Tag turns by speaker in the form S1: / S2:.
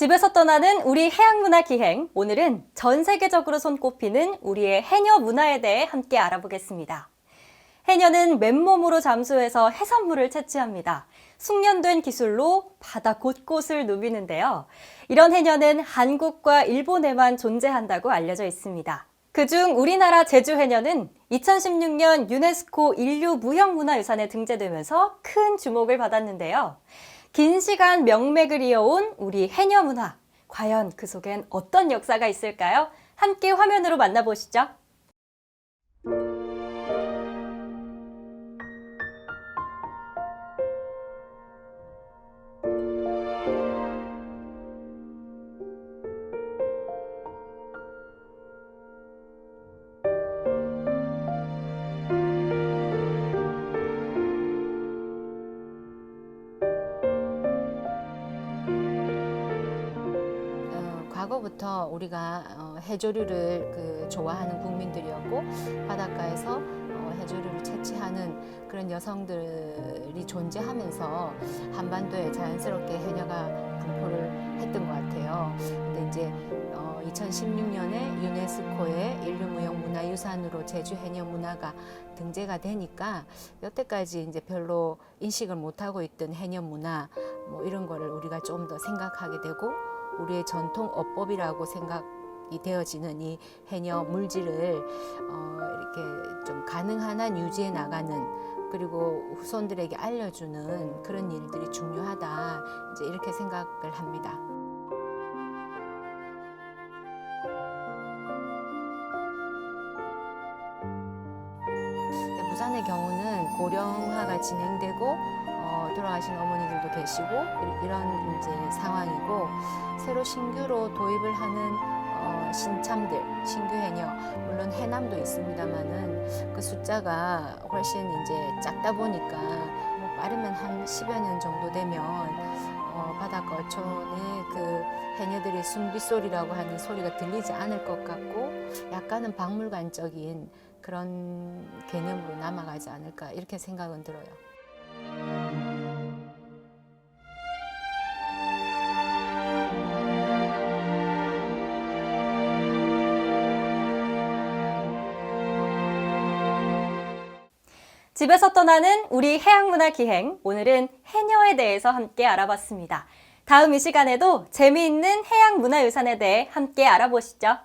S1: 집에서 떠나는 우리 해양문화 기행. 오늘은 전 세계적으로 손꼽히는 우리의 해녀 문화에 대해 함께 알아보겠습니다. 해녀는 맨몸으로 잠수해서 해산물을 채취합니다. 숙련된 기술로 바다 곳곳을 누비는데요. 이런 해녀는 한국과 일본에만 존재한다고 알려져 있습니다. 그중 우리나라 제주 해녀는 2016년 유네스코 인류 무형문화유산에 등재되면서 큰 주목을 받았는데요. 긴 시간 명맥을 이어온 우리 해녀 문화. 과연 그 속엔 어떤 역사가 있을까요? 함께 화면으로 만나보시죠.
S2: 과거부터 우리가 어, 해조류를 그 좋아하는 국민들이었고 바닷가에서 어, 해조류를 채취하는 그런 여성들이 존재하면서 한반도에 자연스럽게 해녀가 분포를 했던 것 같아요. 근데 이제 어, 2016년에 유네스코의 인류무형문화유산으로 제주 해녀 문화가 등재가 되니까 여태까지 이제 별로 인식을 못하고 있던 해녀 문화 뭐 이런 거를 우리가 좀 더 생각하게 되고 우리의 전통 어법이라고 생각이 되어지는 이 해녀 물질을 어, 이렇게 좀 가능한 한 유지해 나가는 그리고 후손들에게 알려주는 그런 일들이 중요하다 이제 이렇게 생각을 합니다. 부산의 경우는 고령화가 진행되고 어, 돌아가신 어머니들도 계시고 이- 이런 이제 상황이고 새로 신규로 도입을 하는 어, 신참들 신규 해녀 물론 해남도 있습니다만은 그 숫자가 훨씬 이제 작다 보니까 뭐 빠르면 한 10여 년 정도 되면 어, 바닷가 어촌의 그 해녀들의 숨빗소리라고 하는 소리가 들리지 않을 것 같고 약간은 박물관적인 그런 개념으로 남아가지 않을까 이렇게 생각은 들어요.
S1: 집에서 떠나는 우리 해양문화 기행. 오늘은 해녀에 대해서 함께 알아봤습니다. 다음 이 시간에도 재미있는 해양문화유산에 대해 함께 알아보시죠.